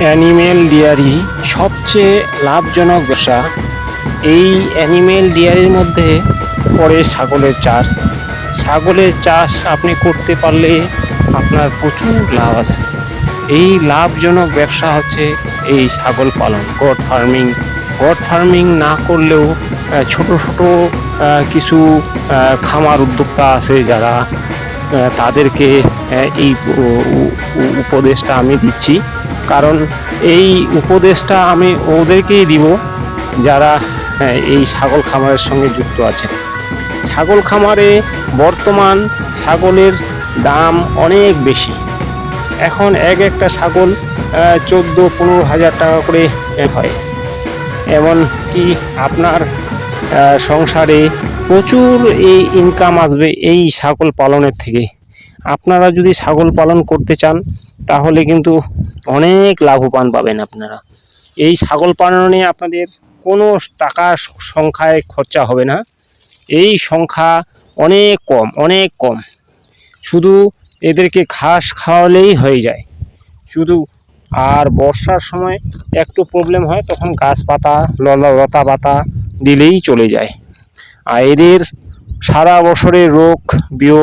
Animal dairy সবচেয়ে লাভজনক ব্যবসা। এই অ্যানিমেল ডিয়ারির মধ্যে পড়ে ছাগলের চাষ। ছাগলের চাষ আপনি করতে পারলে আপনার প্রচুর লাভ আছে। এই লাভজনক ব্যবসা হচ্ছে এই ছাগল পালন গড ফার্মিং। গড ফার্মিং না করলেও ছোট ছোট কিছু খামার উদ্যোক্তা আছে যারা তাদেরকে এই উপদেশটা আমি দিচ্ছি। কারণ এই উপদেশটা আমি ওদেরকেই দিব যারা আহ, এই ছাগল খামারের সঙ্গে যুক্ত আছে ছাগল খামারে বর্তমান ছাগলের দাম অনেক বেশি। এখন এক একটা ছাগল চোদ্দ পনেরো হাজার টাকা করে হয়। এমন কি আপনার সংসারে প্রচুর এই ইনকাম আসবে এই ছাগল পালনের থেকে। আপনারা যদি ছাগল পালন করতে চান, তাহলে কিন্তু অনেক লাভবান পাবেন আপনারা। এই ছাগল পালনে আপনাদের কোনো টাকা সংখ্যায় খরচা হবে না। এই সংখ্যা অনেক কম অনেক কম। শুধু এদেরকে ঘাস খাওয়ালেই হয়ে যায়। শুধু আর বর্ষার সময় একটু প্রবলেম হয়, তখন গাছপাতা, লতা পাতা দিলেই চলে যায়। আর এদের সারা বছরের রোগ বিয়োগ